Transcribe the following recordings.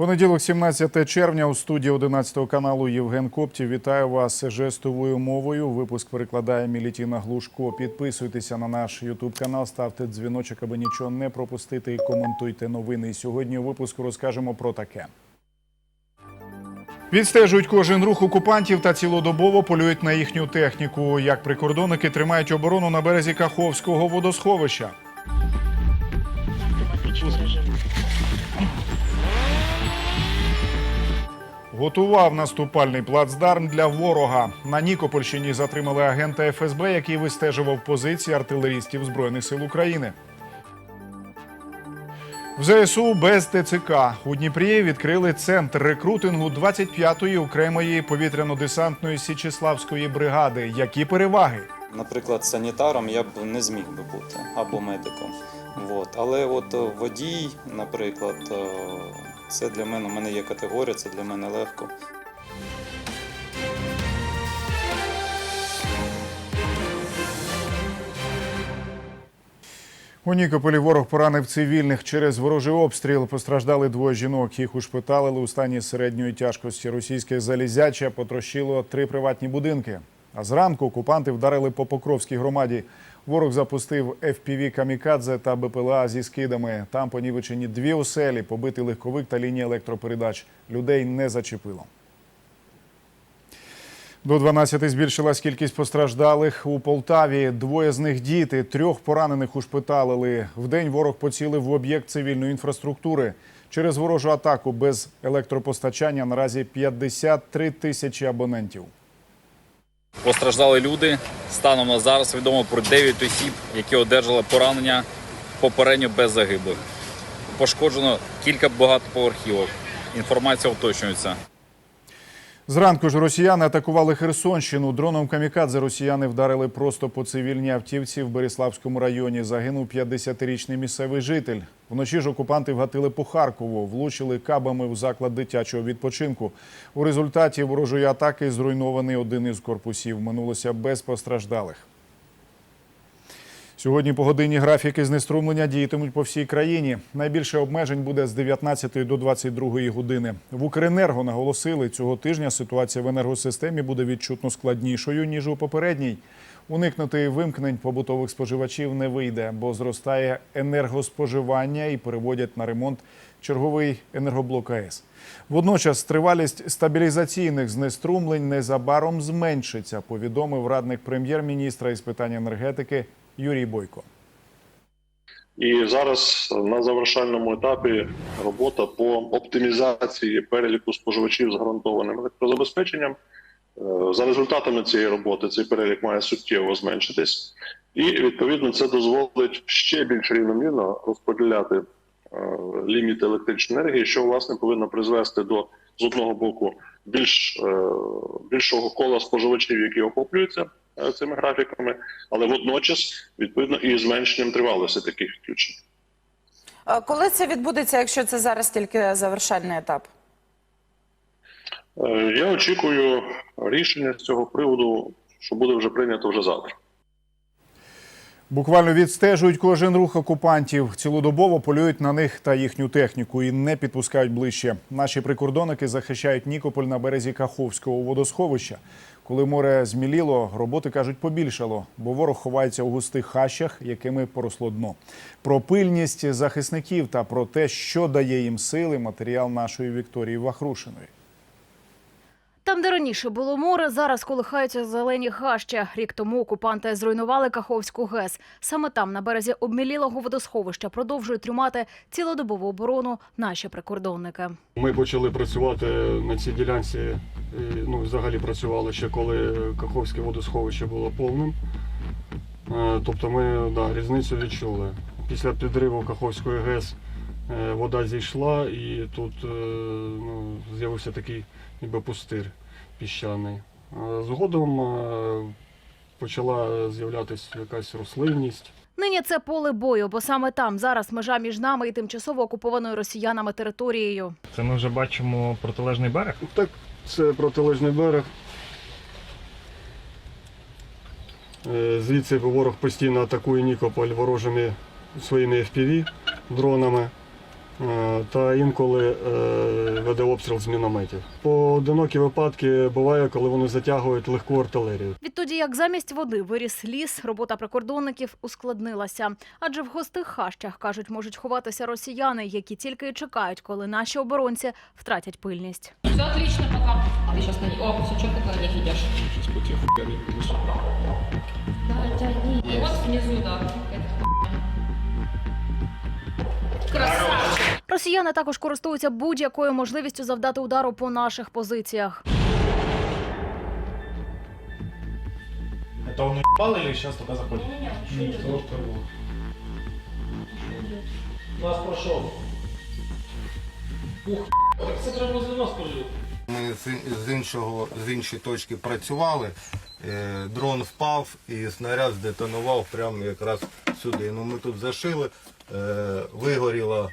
Понеділок, 17 червня, у студії 11 каналу Євген Коптів. Вітаю вас жестовою мовою. Випуск перекладає Мілітіна Глушко. Підписуйтеся на наш Ютуб канал, ставте дзвіночок, аби нічого не пропустити. І коментуйте новини. Сьогодні у випуску розкажемо про таке. Відстежують кожен рух окупантів та цілодобово полюють на їхню техніку. Як прикордонники тримають оборону на березі Каховського водосховища. Готував наступальний плацдарм для ворога. На Нікопольщині затримали агента ФСБ, який вистежував позиції артилерістів Збройних сил України. В ЗСУ без ТЦК у Дніпрі відкрили центр рекрутингу 25-ї окремої повітряно-десантної Січеславської бригади. Які переваги? Наприклад, санітаром я б не зміг би бути або медиком. От. Але от водій, наприклад, е, це для мене, у мене є категорія, це для мене легко. У Нікополі ворог поранив цивільних через ворожий обстріл. Постраждали двоє жінок. Їх ушпиталили у стані середньої тяжкості. Російське залізяче потрощило три приватні будинки. А зранку окупанти вдарили по Покровській громаді. Ворог запустив FPV «Камікадзе» та БПЛА зі скидами. Там понівечені дві оселі, побитий легковик та лінія електропередач. Людей не зачепило. До 12 збільшилась кількість постраждалих у Полтаві. Двоє з них діти, трьох поранених ушпиталили. Вдень ворог поцілив в об'єкт цивільної інфраструктури. Через ворожу атаку без електропостачання наразі 53 тисячі абонентів. Постраждали люди. Станом на зараз відомо про 9 осіб, які одержали поранення попередньо без загиблих. Пошкоджено кілька багатоповерхівок. Інформація уточнюється. Зранку ж росіяни атакували Херсонщину. Дроном камікадзе росіяни вдарили просто по цивільній автівці в Береславському районі. Загинув 50-річний місцевий житель. Вночі ж окупанти вгатили по Харкову, влучили кабами в заклад дитячого відпочинку. У результаті ворожої атаки зруйнований один із корпусів. Минулося без постраждалих. Сьогодні по годині графіки знеструмлення діятимуть по всій країні. Найбільше обмежень буде з 19 до 22 години. В Укренерго наголосили, цього тижня ситуація в енергосистемі буде відчутно складнішою ніж у попередній. Уникнути вимкнень побутових споживачів не вийде, бо зростає енергоспоживання і переводять на ремонт черговий енергоблок АЕС. Водночас тривалість стабілізаційних знеструмлень незабаром зменшиться, повідомив радник прем'єр-міністра із питань енергетики Юрій Бойко. І зараз на завершальному етапі робота по оптимізації переліку споживачів з гарантованим електрозабезпеченням. Е, За результатами цієї роботи цей перелік має суттєво зменшитись, і відповідно це дозволить ще більш рівномірно розподіляти е, ліміт електричної енергії, що власне повинно призвести до з одного боку більш е, більшого кола споживачів, які охоплюються е, цими графіками, але водночас відповідно і зменшенням тривалості таких відключень. Коли це відбудеться, якщо це зараз тільки завершальний етап? Е, Я очікую рішення з цього приводу, що буде вже прийнято вже завтра. Буквально відстежують кожен рух окупантів. Цілодобово полюють на них та їхню техніку і не підпускають ближче. Наші прикордонники захищають Нікополь на березі Каховського водосховища. Коли море зміліло, роботи кажуть побільшало, бо ворог ховається у густих хащах, якими поросло дно. Про пильність захисників та про те, що дає їм сили, матеріал нашої Вікторії Вахрушиної. Там, де раніше було море, зараз колихаються зелені хаща. Рік тому окупанти зруйнували Каховську ГЕС. Саме там, на березі обмілілого водосховища, продовжують тримати цілодобову оборону наші прикордонники. Ми почали працювати на цій ділянці. е, Ну, взагалі працювали ще коли Каховське водосховище було повним. Е, Тобто ми да, різницю відчули. Після підриву Каховської ГЕС е, вода зійшла і тут ну, з'явився такий ніби пустир піщаний. Е, Згодом е, почала з'являтися якась рослинність. Нині це поле бою, бо саме там зараз межа між нами і тимчасово окупованою росіянами територією. Це ми вже бачимо протилежний берег. Так, це протилежний берег. Е, Звідси ворог постійно атакує Нікополь ворожими своїми FPV дронами. Е, та інколи е, веде обстріл з мінометів. Поодинокі випадки буває, коли вони затягують легку артилерію. Відтоді, як замість води виріс ліс, робота прикордонників ускладнилася. Адже в густих хащах, кажуть, можуть ховатися росіяни, які тільки й чекають, коли наші оборонці втратять пильність. Все отлично пока. Ты сейчас на них... О, на них идешь? Сейчас потиху Да, тяни. Вот внизу, да. какая-то. Красавчик. Росіяни також користуються будь-якою можливістю завдати удару по наших позиціях. Это он упал или сейчас только заходит? Нас прошел. Ух, так це треба возле нас пожити. Ми з, з іншого з іншої точки працювали. Е, дрон впав і снаряд здетонував прямо якраз сюди. Ну ми тут зашили, е, вигоріла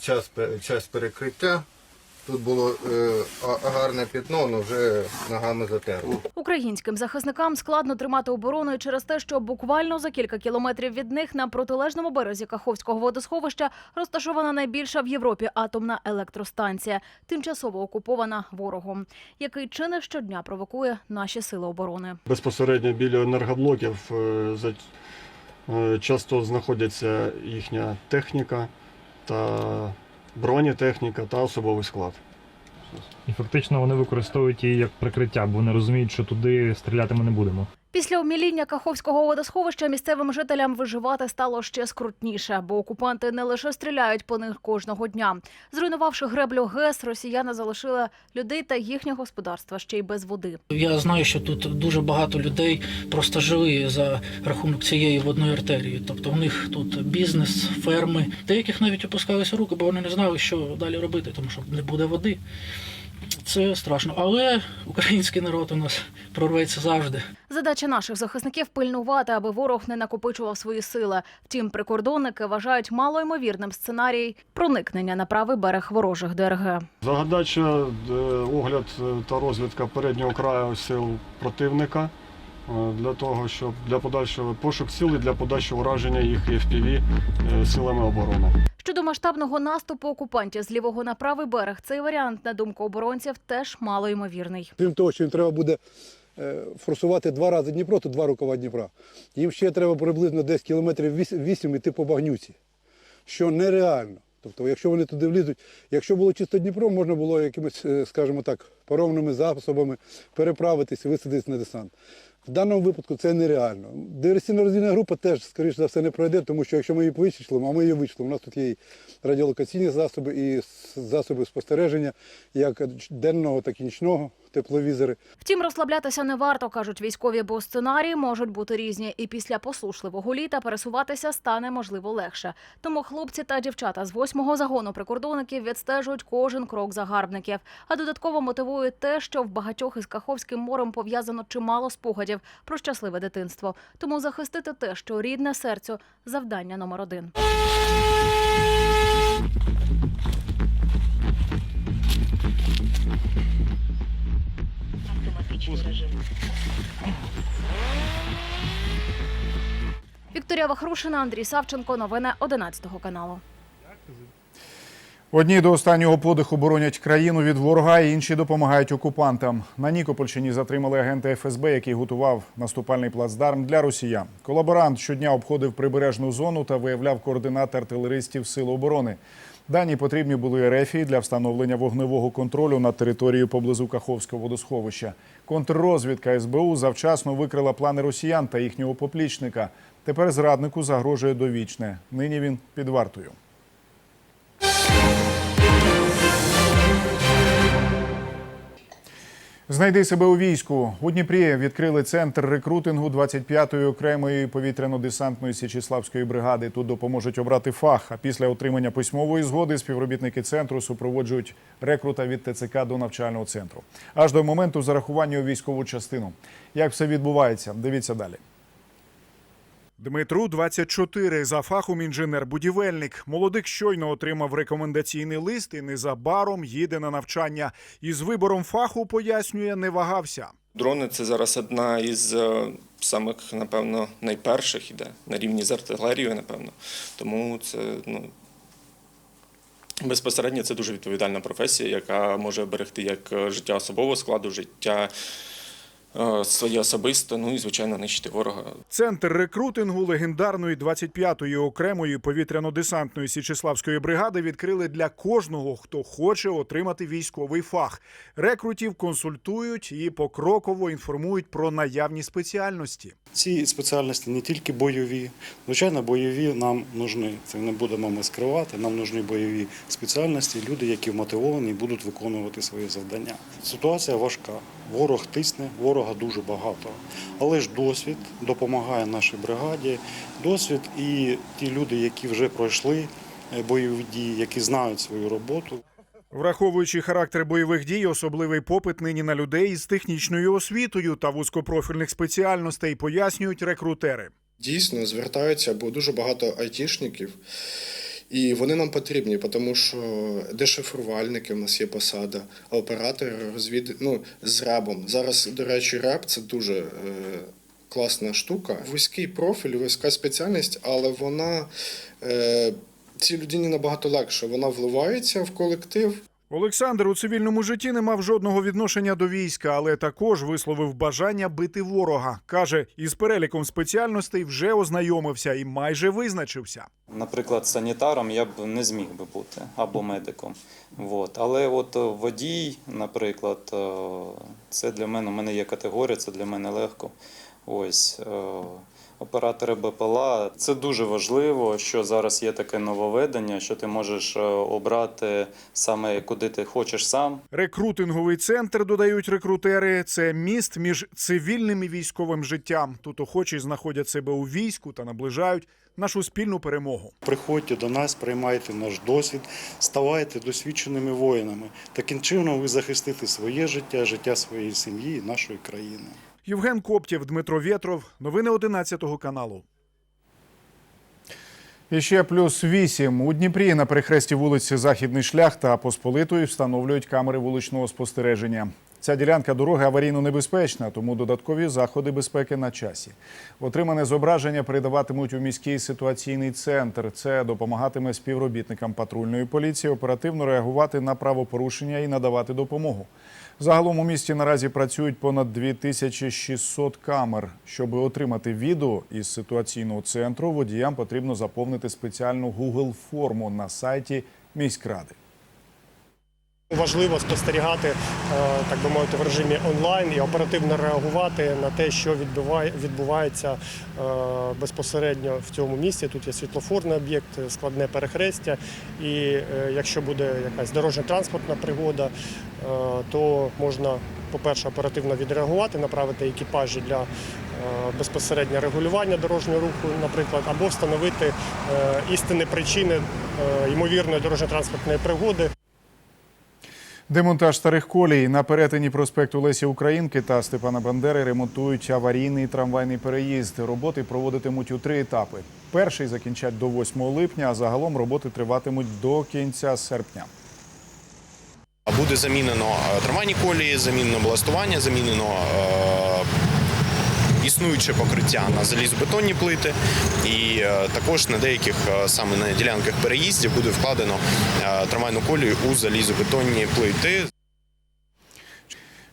час, час перекриття. Тут було е, гарне пятно, але вже ногами затерло. Українським захисникам складно тримати оборону і через те, що буквально за кілька кілометрів від них на протилежному березі Каховського водосховища розташована найбільша в Європі атомна електростанція, тимчасово окупована ворогом, який чи не щодня провокує наші сили оборони. Безпосередньо біля енергоблоків е, за- е, часто знаходяться їхня техніка та бронетехніка та особовий склад. І фактично вони використовують її як прикриття, бо вони розуміють, що туди стріляти ми не будемо. Після обміління Каховського водосховища місцевим жителям виживати стало ще скрутніше, бо окупанти не лише стріляють по них кожного дня. Зруйнувавши греблю ГЕС, росіяни залишили людей та їхнє господарство ще й без води. Я знаю, що тут дуже багато людей просто жили за рахунок цієї водної артерії. Тобто у них тут бізнес, ферми. Деяких навіть опускалися руки, бо вони не знали, що далі робити, тому що не буде води. Це страшно. Але український народ у нас прорветься завжди. Задача наших захисників пильнувати, аби ворог не накопичував свої сили. Втім, прикордонники вважають малоймовірним сценарій проникнення на правий берег ворожих ДРГ. Загадача е, огляд е, та розвідка переднього краю сил противника для того, щоб для подальшого пошук сил і для подальшого ураження їх FPV е, силами оборони. Щодо масштабного наступу окупантів з лівого на правий берег, цей варіант, на думку оборонців, теж малоймовірний. Крім того, що їм треба буде е, форсувати два рази Дніпро, то два рукава Дніпра. Їм ще треба приблизно десь кілометрів 8 йти по багнюці, що нереально. Тобто, якщо вони туди влізуть, якщо було чисто Дніпро, можна було якимись, е, скажімо так, паромними засобами переправитись і висадитись на десант. В даному випадку це нереально. Диверсійна розвідна група теж, скоріш за все, не пройде, тому що якщо ми її вичислимо, а ми її вичислимо, у нас тут є і радіолокаційні засоби, і засоби спостереження, як денного, так і нічного, тепловізори. Втім, розслаблятися не варто, кажуть військові, бо сценарії можуть бути різні, і після послушливого літа пересуватися стане можливо легше. Тому хлопці та дівчата з восьмого загону прикордонників відстежують кожен крок загарбників. А додатково мотивує те, що в багатьох із Каховським морем пов'язано чимало спогадів про щасливе дитинство. Тому захистити те, що рідне серцю завдання номер один. Вікторія Вахрушина, Андрій Савченко. Новини 11 каналу. Одні до останнього подиху боронять країну від ворога, інші допомагають окупантам. На Нікопольщині затримали агента ФСБ, який готував наступальний плацдарм для росіян. Колаборант щодня обходив прибережну зону та виявляв координати артилеристів Сил оборони. Дані потрібні були РЕФІ для встановлення вогневого контролю над територією поблизу Каховського водосховища. Контррозвідка СБУ завчасно викрила плани росіян та їхнього поплічника. Тепер зраднику загрожує довічне. Нині він під вартою. Знайди себе у війську. У Дніпрі відкрили центр рекрутингу 25-ї окремої повітряно-десантної січіславської бригади. Тут допоможуть обрати фах. А після отримання письмової згоди співробітники центру супроводжують рекрута від ТЦК до навчального центру. Аж до моменту зарахування у військову частину. Як все відбувається? Дивіться далі. Дмитру 24, за фахом інженер-будівельник. Молодик щойно отримав рекомендаційний лист і незабаром їде на навчання. Із вибором фаху пояснює, не вагався. Дрони це зараз одна із е, самих, напевно, найперших іде на рівні з артилерією, напевно. Тому це ну, Безпосередньо це дуже відповідальна професія, яка може берегти як е, життя особового складу, життя своє особисте, ну і звичайно нищити ворога. Центр рекрутингу легендарної 25-ї окремої повітряно-десантної Січеславської бригади відкрили для кожного, хто хоче отримати військовий фах. Рекрутів консультують і покроково інформують про наявні спеціальності. Ці спеціальності не тільки бойові. Звичайно, бойові нам нужні. Це не будемо ми скривати. Нам нужні бойові спеціальності, люди, які вмотивовані будуть виконувати свої завдання. Ситуація важка. Ворог тисне, ворога дуже багато. Але ж досвід допомагає нашій бригаді. Досвід і ті люди, які вже пройшли е, бойові дії, які знають свою роботу. Враховуючи характер бойових дій, особливий попит нині на людей із технічною освітою та вузькопрофільних спеціальностей, пояснюють рекрутери. Дійсно, звертаються, бо дуже багато айтішників, і вони нам потрібні, тому що дешифрувальники в нас є посада, оператори розвід... ну, з ребом. Зараз, до речі, реб це дуже е, класна штука. Вузький профіль, вузька спеціальність, але вона е, цій людині набагато легше. Вона вливається в колектив. Олександр у цивільному житті не мав жодного відношення до війська, але також висловив бажання бити ворога. каже, із переліком спеціальностей вже ознайомився і майже визначився. Наприклад, санітаром я б не зміг би бути або медиком. От. Але от е, водій, наприклад, е, це для мене, у мене є категорія, це для мене легко. Ось. Оператори БПЛА це дуже важливо, що зараз є таке нововведення, що ти можеш е, обрати саме куди ти хочеш сам. Рекрутинговий центр додають рекрутери. Це міст між цивільним і військовим життям. Тут охочі знаходять себе у війську та наближають нашу спільну перемогу. Приходьте до нас, приймайте наш досвід, ставайте досвідченими воїнами. Таким чином ви захистите своє життя, життя своєї сім'ї і нашої країни. Євген Коптєв, Дмитро Вєтров. Новини 11 каналу. І ще плюс 8. У Дніпрі на перехресті вулиці Західний шлях та Посполитої встановлюють камери вуличного спостереження. Ця ділянка дороги аварійно небезпечна, тому додаткові заходи безпеки на часі. Отримане зображення передаватимуть у міський ситуаційний центр. Це допомагатиме співробітникам патрульної поліції оперативно реагувати на правопорушення і надавати допомогу. Загалом у місті наразі працюють понад 2600 камер. Щоб отримати відео із ситуаційного центру, водіям потрібно заповнити спеціальну Google форму на сайті міськради. Важливо спостерігати, е, так би мовити, в режимі онлайн і оперативно реагувати на те, що відбувається е, безпосередньо в цьому місці. Тут є світлофорний об'єкт, складне перехрестя. І е, якщо буде якась дорожньо-транспортна пригода, то можна, по-перше, оперативно відреагувати, направити екіпажі для безпосередньо регулювання дорожнього руху, наприклад, або встановити істинні причини ймовірної дорожньо-транспортної пригоди. Демонтаж старих колій на перетині проспекту Лесі Українки та Степана Бандери ремонтують аварійний трамвайний переїзд. Роботи проводитимуть у три етапи. Перший закінчать до 8 липня, а загалом роботи триватимуть до кінця серпня. Буде замінено е, трамвайні колії, замінено бластування, замінено е, існуюче покриття на залізобетонні плити, і е, також на деяких е, саме на ділянках переїздів буде вкладено е, трамвайну колію у залізобетонні плити.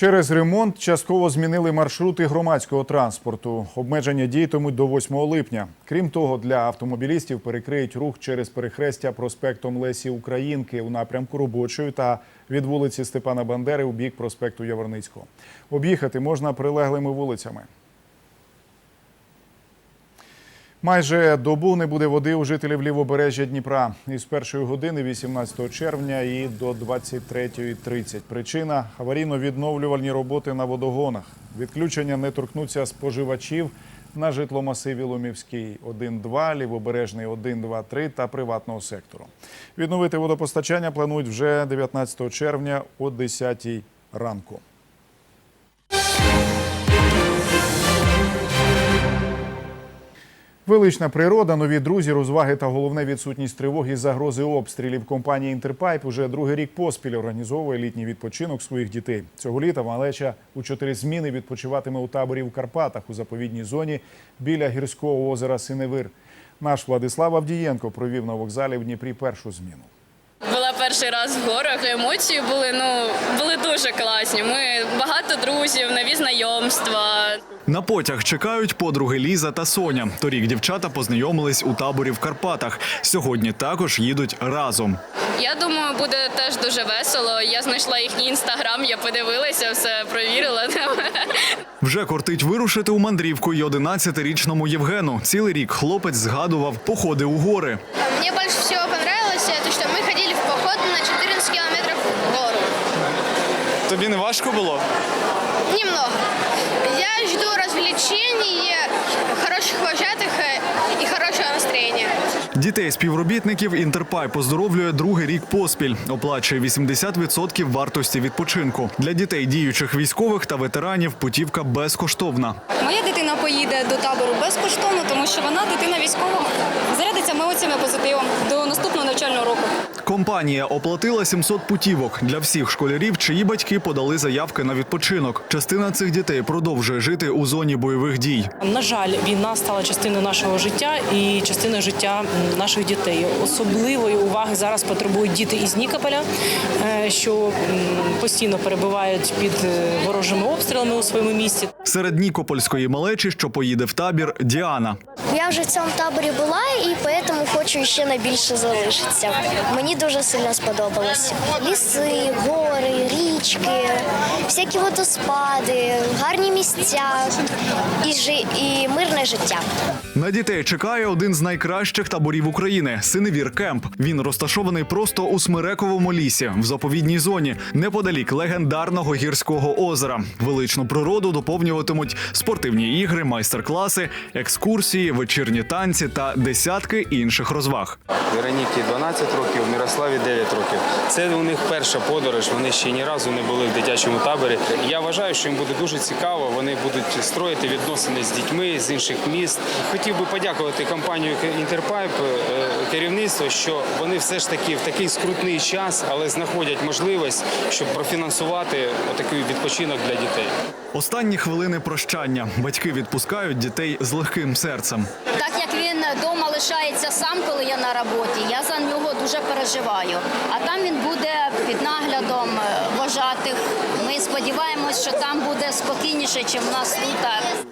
Через ремонт частково змінили маршрути громадського транспорту. Обмеження діятимуть до 8 липня. Крім того, для автомобілістів перекриють рух через перехрестя проспектом Лесі Українки у напрямку робочої та від вулиці Степана Бандери у бік проспекту Яворницького. Об'їхати можна прилеглими вулицями. Майже добу не буде води у жителів лівобережжя Дніпра із першої години 18 червня і до 23.30. Причина аварійно-відновлювальні роботи на водогонах. Відключення не торкнуться споживачів на житломасиві Ломівський 1-2, лівобережний 1-2-3 та приватного сектору. Відновити водопостачання планують вже 19 червня о 10 ранку. Велична природа, нові друзі, розваги та головне відсутність тривоги і загрози обстрілів. Компанія Інтерпайп уже другий рік поспіль організовує літній відпочинок своїх дітей. Цього літа малеча у чотири зміни відпочиватиме у таборі в Карпатах у заповідній зоні біля гірського озера Синевир. Наш Владислав Авдієнко провів на вокзалі в Дніпрі першу зміну. Була перший раз в горах. Емоції були ну були дуже класні. Ми багато друзів, нові знайомства. На потяг чекають подруги Ліза та Соня. Торік дівчата познайомились у таборі в Карпатах. Сьогодні також їдуть разом. Я думаю, буде теж дуже весело. Я знайшла їхній інстаграм, я подивилася, все провірила. Вже кортить вирушити у мандрівку й 11-річному Євгену. Цілий рік хлопець згадував походи у гори. Больше всего Тобі не важко було? Немного. Я жду развлечений, хороших вожатых и хорошего настроения. Дітей співробітників Інтерпай поздоровлює другий рік поспіль. Оплачує 80% вартості відпочинку. Для дітей діючих військових та ветеранів путівка безкоштовна. Моя дитина поїде до табору безкоштовно, тому що вона дитина військова. Зарядиться емоціями позитивом до наступного навчального року. Компанія оплатила 700 путівок для всіх школярів, чиї батьки подали заявки на відпочинок. Частина цих дітей продовжує жити у зоні бойових дій. На жаль, війна стала частиною нашого життя і частиною життя наших дітей. Особливої уваги зараз потребують діти із Нікополя, е, що постійно перебувають під е, ворожими обстрілами у своєму місті. Серед нікопольської малечі, що поїде в табір, Діана. Я вже в цьому таборі була і тому хочу ще найбільше залишитися. Мені дуже сильно сподобалось. Ліси, гори, річки, всякі водоспади, гарні місця і, жи- і мирне життя. На дітей чекає один з найкращих таборів України Синевір Кемп. Він розташований просто у Смирековому лісі в заповідній зоні, неподалік легендарного гірського озера. Величну природу доповнюватимуть спортивні ігри, майстер-класи, екскурсії, вечірні танці та десятки інших розваг. Вероніки 12 років, Мирославі 9 років. Це у них перша подорож. Вони ще ні разу не були в дитячому таборі. Я вважаю, що їм буде дуже цікаво. Вони будуть строїти відносини з дітьми з інших міст. Хотів би подякувати компанію Інтерпайп е, керівництву, що вони все ж таки в такий скрутний час, але знаходять можливість, щоб профінансувати такий відпочинок для дітей. Останні хвилини прощання. Батьки відпускають дітей з легким серцем. Так як він вдома лишається сам, коли я на роботі, я за нього дуже переживаю. А там він буде під наглядом е, вожатих. Ми сподіваємось, що там буде спокійніше, ніж у нас тут.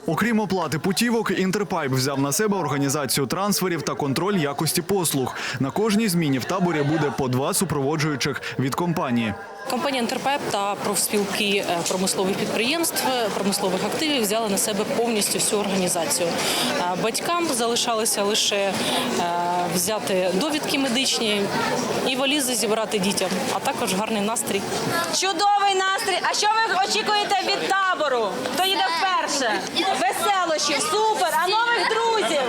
Окрім оплати путівок, Інтерпайп взяв на себе організацію трансферів та контроль якості послуг. На кожній зміні в таборі буде по два супроводжуючих від компанії. Компанія «Інтерпайп» та профспілки е, промислових підприємств, е, промислових активів взяли на себе повністю всю організацію. Е, Батькам залишалося лише взяти довідки медичні і валізи зібрати дітям, а також гарний настрій. Чудовий настрій. А що ви очікуєте від табору? Хто їде вперше? Веселощів, супер, а нових друзів?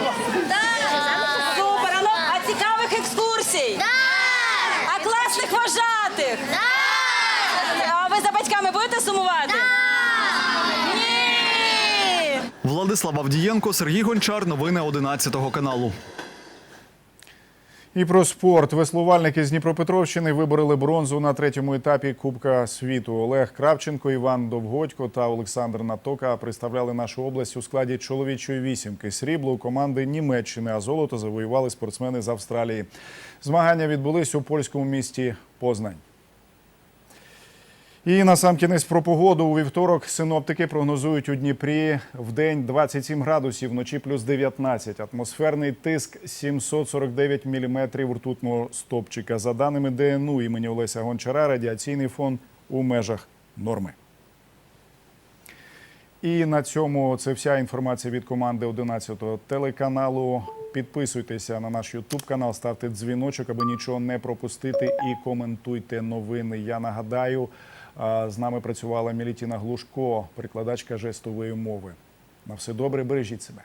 Супер, а, а цікавих екскурсій? А класних вожатих? А ви за батьками будете сумувати? Ні! Владислав Авдієнко, Сергій Гончар. Новини 11 каналу. І про спорт. Веслувальники з Дніпропетровщини вибороли бронзу на третьому етапі Кубка світу. Олег Кравченко, Іван Довгодько та Олександр Натока представляли нашу область у складі чоловічої вісімки. Срібло у команди Німеччини, а золото завоювали спортсмени з Австралії. Змагання відбулись у польському місті Познань. І на сам кінець про погоду у вівторок синоптики прогнозують у Дніпрі в день 27 градусів, вночі плюс 19. Атмосферний тиск 749 міліметрів ртутного стопчика. За даними ДНУ імені Олеся Гончара, радіаційний фон у межах норми. І на цьому це вся інформація від команди 11 телеканалу. Підписуйтеся на наш Ютуб канал, ставте дзвіночок, аби нічого не пропустити, і коментуйте новини. Я нагадаю, з нами працювала Мілітіна Глушко, прикладачка жестової мови. На все добре, бережіть себе.